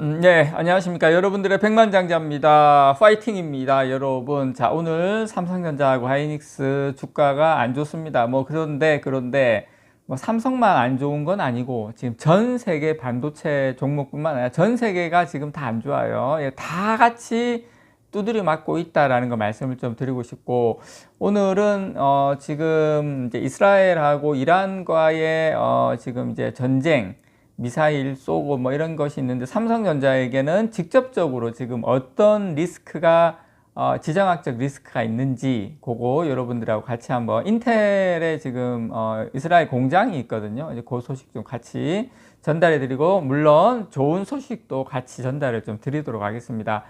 음, 네, 안녕하십니까. 여러분들의 백만장자입니다. 파이팅입니다. 여러분. 자, 오늘 삼성전자하고 하이닉스 주가가 안 좋습니다. 뭐, 그런데, 그런데, 뭐, 삼성만 안 좋은 건 아니고, 지금 전 세계 반도체 종목뿐만 아니라 전 세계가 지금 다 안 좋아요. 예, 다 같이 두드려 맞고 있다라는 거 말씀을 좀 드리고 싶고, 오늘은, 어, 지금 이제 이스라엘하고 이란과의, 어, 지금 이제 전쟁, 미사일 쏘고 뭐 이런 것이 있는데 삼성전자에게는 직접적으로 지금 어떤 리스크가 어, 지정학적 리스크가 있는지 그거 여러분들하고 같이 한번 인텔에 지금 어, 이스라엘 공장이 있거든요. 이제 그 소식 좀 같이 전달해 드리고 물론 좋은 소식도 같이 전달을 좀 드리도록 하겠습니다.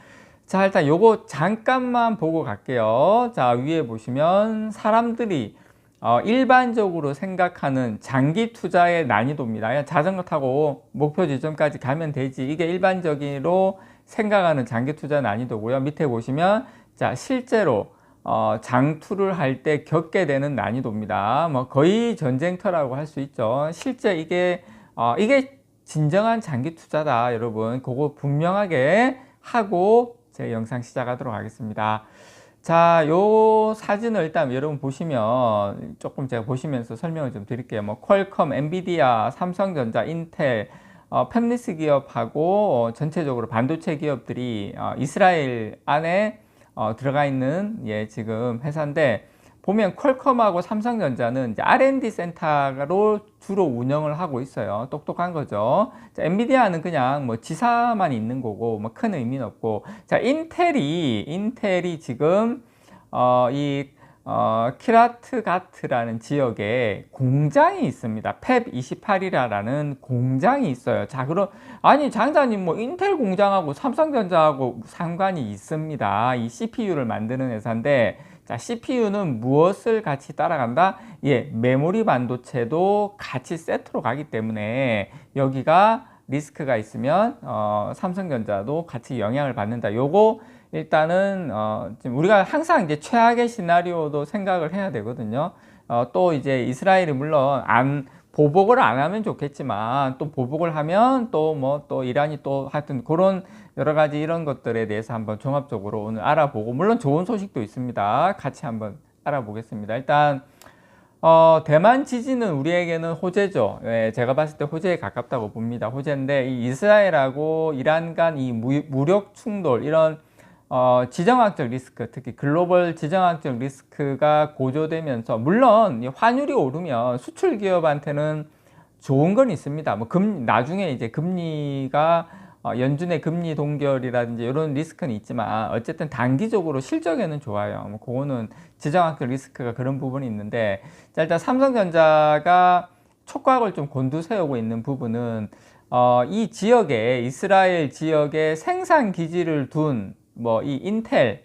자, 일단 요거 잠깐만 보고 갈게요. 자, 위에 보시면 사람들이 어, 일반적으로 생각하는 장기 투자의 난이도입니다. 자전거 타고 목표 지점까지 가면 되지. 이게 일반적으로 생각하는 장기 투자 난이도고요. 밑에 보시면 자 실제로 어, 장투를 할 때 겪게 되는 난이도입니다. 뭐 거의 전쟁터라고 할 수 있죠. 실제 이게 어, 이게 진정한 장기 투자다, 여러분. 그거 분명하게 하고 제 영상 시작하도록 하겠습니다. 자, 요 사진을 일단 여러분 보시면 조금 제가 보시면서 설명을 좀 드릴게요. 뭐 퀄컴, 엔비디아, 삼성전자, 인텔, 어, 팹리스 기업하고 어, 전체적으로 반도체 기업들이 어, 이스라엘 안에 어, 들어가 있는 예, 지금 회사인데 보면 퀄컴하고 삼성전자는 R&D 센터로 주로 운영을 하고 있어요. 똑똑한 거죠. 자, 엔비디아는 그냥 뭐 지사만 있는 거고 뭐 큰 의미는 없고 자 인텔이 인텔이 지금 어, 이 어, 키라트가트라는 지역에 공장이 있습니다. 펩 28이라는 공장이 있어요. 자, 그럼 아니 장자님 뭐 인텔 공장하고 삼성전자하고 상관이 있습니다. 이 CPU를 만드는 회사인데 자, CPU는 무엇을 같이 따라간다? 예, 메모리 반도체도 같이 세트로 가기 때문에 여기가 리스크가 있으면 어, 삼성전자도 같이 영향을 받는다. 요거 일단은 어, 지금 우리가 항상 이제 최악의 시나리오도 생각을 해야 되거든요. 어, 또 이제 이스라엘이 물론 안 보복을 안 하면 좋겠지만 또 보복을 하면 또 뭐또 뭐 또 이란이 또 하여튼 그런 여러 가지 이런 것들에 대해서 한번 종합적으로 오늘 알아보고 물론 좋은 소식도 있습니다. 같이 한번 알아보겠습니다. 일단 어, 대만 지진은 우리에게는 호재죠. 예, 제가 봤을 때 호재에 가깝다고 봅니다. 호재인데 이 이스라엘하고 이란 간 이 무력 충돌 이런 어, 지정학적 리스크, 특히 글로벌 지정학적 리스크가 고조되면서, 물론 환율이 오르면 수출 기업한테는 좋은 건 있습니다. 뭐 금, 나중에 이제 금리가 어, 연준의 금리 동결이라든지 이런 리스크는 있지만 어쨌든 단기적으로 실적에는 좋아요. 뭐 그거는 지정학적 리스크가 그런 부분이 있는데 자, 일단 삼성전자가 촉각을 좀 곤두세우고 있는 부분은 어, 이 지역에 이스라엘 지역에 생산 기지를 둔 뭐 이 인텔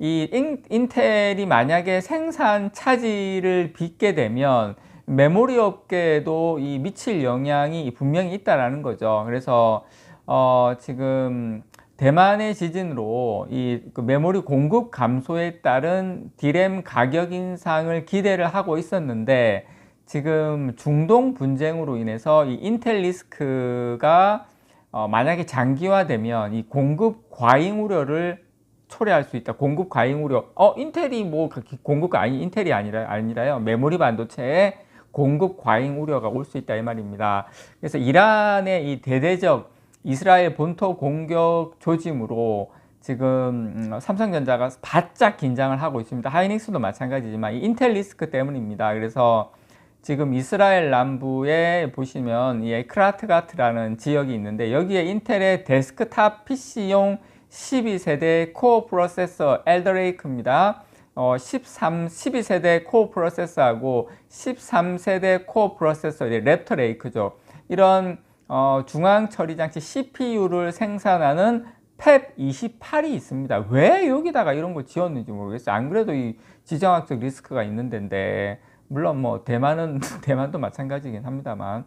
이 인, 텔이 만약에 생산 차질을 빚게 되면 메모리 업계에도 이 미칠 영향이 분명히 있다라는 거죠. 그래서 어 지금 대만의 지진으로 이그 메모리 공급 감소에 따른 디램 가격 인상을 기대를 하고 있었는데 지금 중동 분쟁으로 인해서 이 인텔 리스크가 어, 만약에 장기화되면 이 공급 과잉 우려를 초래할 수 있다. 공급 과잉 우려. 어, 인텔이 뭐 공급 아니 인텔이 아니라 아니라요. 메모리 반도체에 공급 과잉 우려가 올 수 있다 이 말입니다. 그래서 이란의 이 대대적 이스라엘 본토 공격 조짐으로 지금 음, 삼성전자가 바짝 긴장을 하고 있습니다. 하이닉스도 마찬가지지만 이 인텔 리스크 때문입니다. 그래서 지금 이스라엘 남부에 보시면 이 에크라트가트라는 지역이 있는데 여기에 인텔의 데스크탑 PC용 12세대 코어 프로세서 엘더레이크입니다. 어, 13, 12세대 코어 프로세서하고 13세대 코어 프로세서 랩터 레이크죠. 이런 어, 중앙 처리 장치 CPU를 생산하는 펩 28이 있습니다. 왜 여기다가 이런 걸 지었는지 모르겠어요. 안 그래도 이 지정학적 리스크가 있는 데인데 물론 뭐 대만은 대만도 마찬가지긴 합니다만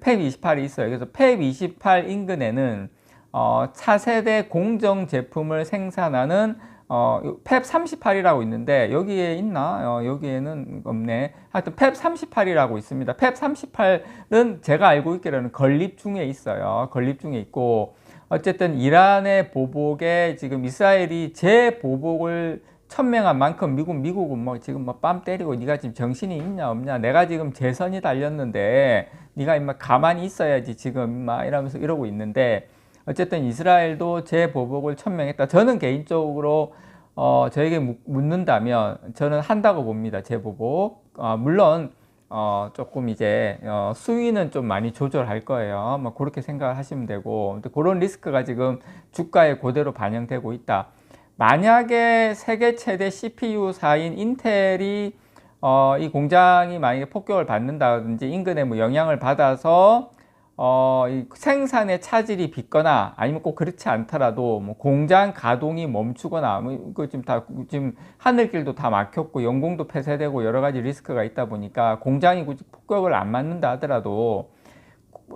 펩 28이 있어요. 그래서 펩28 인근에는 어, 차세대 공정 제품을 생산하는 어, 펩 38이라고 있는데 여기에 있나? 어, 여기에는 없네. 하여튼 펩 38이라고 있습니다. 펩 38은 제가 알고 있기로는 건립 중에 있어요. 건립 중에 있고 어쨌든 이란의 보복에 지금 이스라엘이 재보복을 천명한 만큼 미국 미국은 뭐 지금 뭐빰 때리고 네가 지금 정신이 있냐 없냐 내가 지금 재선이 달렸는데 네가 임마 가만히 있어야지 지금 임마 이러면서 이러고 있는데 어쨌든 이스라엘도 재보복을 천명했다. 저는 개인적으로 어 저에게 묻는다면 저는 한다고 봅니다. 재보복. 어 물론 어, 조금 이제 어, 수위는 좀 많이 조절할 거예요. 뭐 그렇게 생각을 하시면 되고 근데 그런 리스크가 지금 주가에 그대로 반영되고 있다. 만약에 세계 최대 CPU사인 인텔이 어, 이 공장이 만약에 폭격을 받는다든지 인근에 뭐 영향을 받아서 어, 이 생산의 차질이 빚거나 아니면 꼭 그렇지 않더라도 뭐 공장 가동이 멈추거나 뭐그 지금 다 지금 하늘길도 다 막혔고 연공도 폐쇄되고 여러 가지 리스크가 있다 보니까 공장이 굳이 폭격을 안 맞는다 하더라도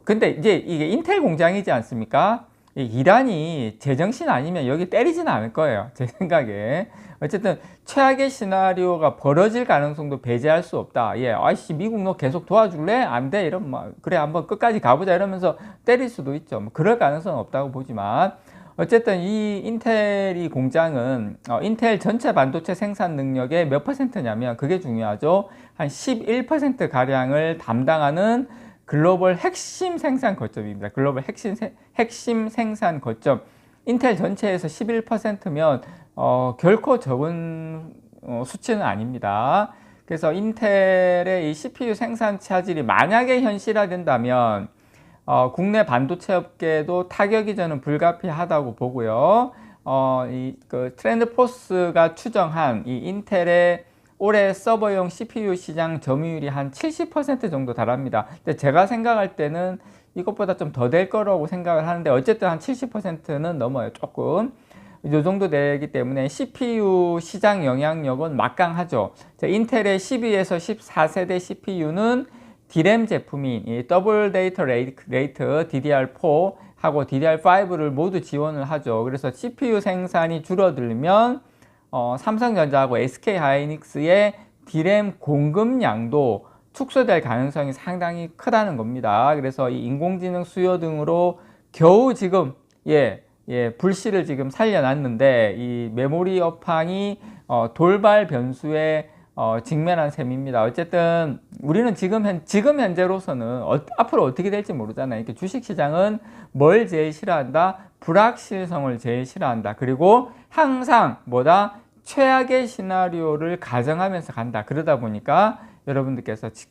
근데 이제 이게 인텔 공장이지 않습니까? 이란이 제정신 아니면 여기 때리지는 않을 거예요. 제 생각에. 어쨌든 최악의 시나리오가 벌어질 가능성도 배제할 수 없다. 예, 아이씨 미국 너 계속 도와줄래? 안 돼. 이러면 막 그래 한번 끝까지 가보자 이러면서 때릴 수도 있죠. 뭐 그럴 가능성은 없다고 보지만 어쨌든 이 인텔이 공장은 어, 인텔 전체 반도체 생산 능력의 몇 퍼센트냐면 그게 중요하죠. 한 11% 가량을 담당하는 글로벌 핵심 생산 거점입니다. 글로벌 핵심, 핵심 생산 거점. 인텔 전체에서 11%면 어, 결코 적은 어, 수치는 아닙니다. 그래서 인텔의 이 CPU 생산 차질이 만약에 현실화된다면 어, 국내 반도체 업계도 타격이 저는 불가피하다고 보고요. 어, 이 그 트렌드 포스가 추정한 이 인텔의 올해 서버용 CPU 시장 점유율이 한 70% 정도 달합니다. 근데 제가 생각할 때는 이것보다 좀 더 될 거라고 생각을 하는데 어쨌든 한 70%는 넘어요. 조금. 이 정도 되기 때문에 CPU 시장 영향력은 막강하죠. 인텔의 12에서 14세대 CPU는 D램 제품인 이 더블 데이터 레이트 DDR4 하고 DDR5를 모두 지원을 하죠. 그래서 CPU 생산이 줄어들면 어, 삼성전자하고 SK 하이닉스의 D램 공급량도 축소될 가능성이 상당히 크다는 겁니다. 그래서 이 인공지능 수요 등으로 겨우 지금 예, 예, 불씨를 지금 살려놨는데 이 메모리 업황이 어, 돌발 변수에 어, 직면한 셈입니다. 어쨌든 우리는 지금 현 지금 현재로서는 어, 앞으로 어떻게 될지 모르잖아요. 이렇게 주식 시장은 뭘 제일 싫어한다? 불확실성을 제일 싫어한다. 그리고 항상 뭐다 최악의 시나리오를 가정하면서 간다. 그러다 보니까 여러분들께서 지,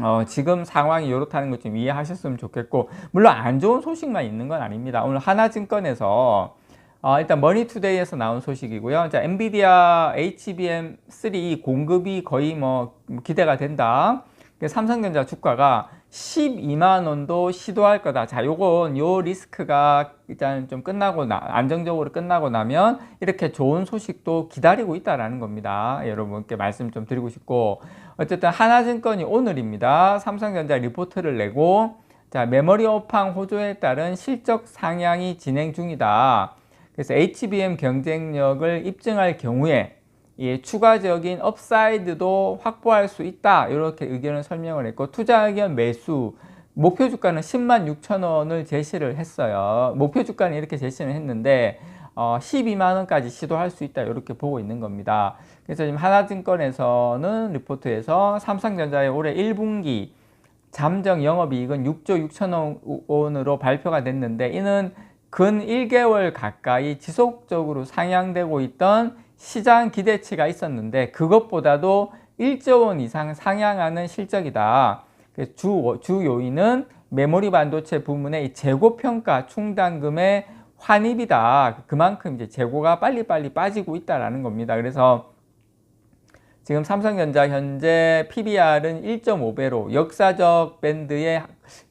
어, 지금 상황이 이렇다는 것 좀 이해하셨으면 좋겠고 물론 안 좋은 소식만 있는 건 아닙니다. 오늘 하나증권에서 어, 일단 머니투데이에서 나온 소식이고요. 자, 엔비디아 HBM3 공급이 거의 뭐 기대가 된다. 삼성전자 주가가 12만 원도 시도할 거다. 자, 요건 요 리스크가 일단 좀 끝나고 나, 안정적으로 끝나고 나면 이렇게 좋은 소식도 기다리고 있다라는 겁니다. 여러분께 말씀 좀 드리고 싶고 어쨌든 하나증권이 오늘입니다. 삼성전자 리포트를 내고 자, 메모리 업황 호조에 따른 실적 상향이 진행 중이다. 그래서 HBM 경쟁력을 입증할 경우에 예, 추가적인 업사이드도 확보할 수 있다. 이렇게 의견을 설명을 했고 투자 의견 매수 목표 주가는 10만 6천 원을 제시를 했어요. 목표 주가는 이렇게 제시를 했는데 어, 12만 원까지 시도할 수 있다. 이렇게 보고 있는 겁니다. 그래서 지금 하나증권에서는 리포트에서 삼성전자의 올해 1분기 잠정 영업이익은 6조 6천 원으로 발표가 됐는데 이는 근 1개월 가까이 지속적으로 상향되고 있던 시장 기대치가 있었는데 그것보다도 1조 원 이상 상향하는 실적이다. 주, 주 요인은 메모리 반도체 부문의 재고 평가 충당금의 환입이다. 그만큼 이제 재고가 빨리빨리 빠지고 있다라는 겁니다. 그래서 지금 삼성전자 현재 PBR은 1.5배로 역사적 밴드의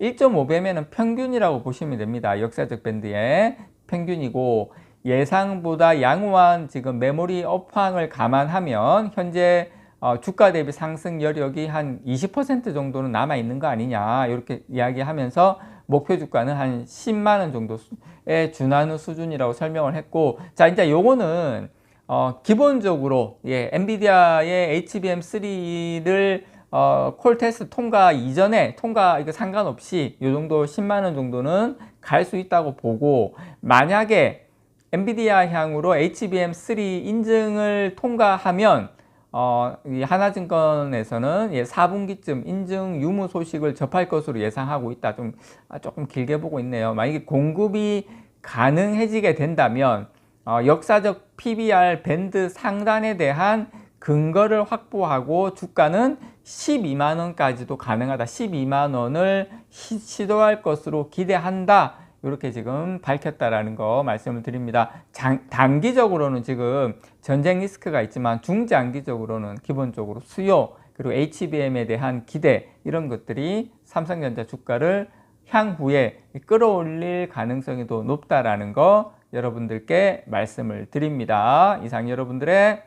1.5배면 평균이라고 보시면 됩니다. 역사적 밴드의 평균이고 예상보다 양호한 지금 메모리 업황을 감안하면 현재 어, 주가 대비 상승 여력이 한 20% 정도는 남아 있는 거 아니냐 이렇게 이야기하면서 목표 주가는 한 10만 원 정도에 준하는 수준이라고 설명을 했고 자 이제 요거는 어, 기본적으로 예, 엔비디아의 HBM3를 어, 콜 테스트 통과 이전에 통과 이거 상관없이 이 정도 10만 원 정도는 갈 수 있다고 보고 만약에 엔비디아 향으로 HBM3 인증을 통과하면 어, 이 하나증권에서는 예, 4분기쯤 인증 유무 소식을 접할 것으로 예상하고 있다. 좀 아, 조금 길게 보고 있네요. 만약에 공급이 가능해지게 된다면 어, 역사적 PBR 밴드 상단에 대한 근거를 확보하고 주가는 12만 원까지도 가능하다. 12만 원을 시, 시도할 것으로 기대한다. 이렇게 지금 밝혔다라는 거 말씀을 드립니다. 장, 단기적으로는 지금 전쟁 리스크가 있지만 중장기적으로는 기본적으로 수요 그리고 HBM에 대한 기대 이런 것들이 삼성전자 주가를 향후에 끌어올릴 가능성이 더 높다라는 거 여러분들께 말씀을 드립니다. 이상 여러분들의